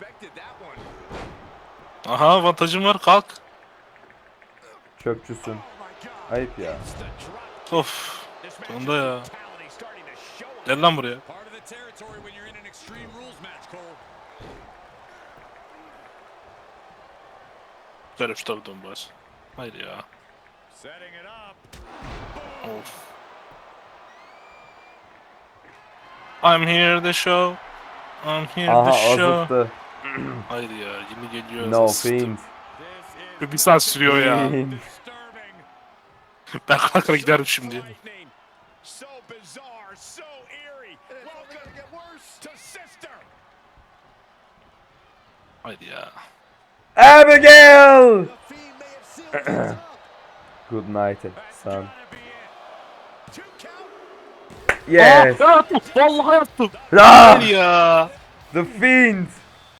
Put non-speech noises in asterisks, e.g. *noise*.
expected that one. Aha avantajım var kalk. Çöpçüsün. Oh. Ayıp ya. Of. Sonunda ya. Gel lan buraya. Dön bari. Hayır ya. Of. I'm here the show. I'm here Aha the show. azıttı. Hayır ya yeni geliyor. No fiend. Bir saat sürüyor ya. *laughs* Fiend. Ben kalkar giderim şimdi. Hayır ya. Abigail! *clears throat* Good night That's son. Yes. Aa, yaptım. Vallahi yaptım. Ah, Hayır ya. the fiend.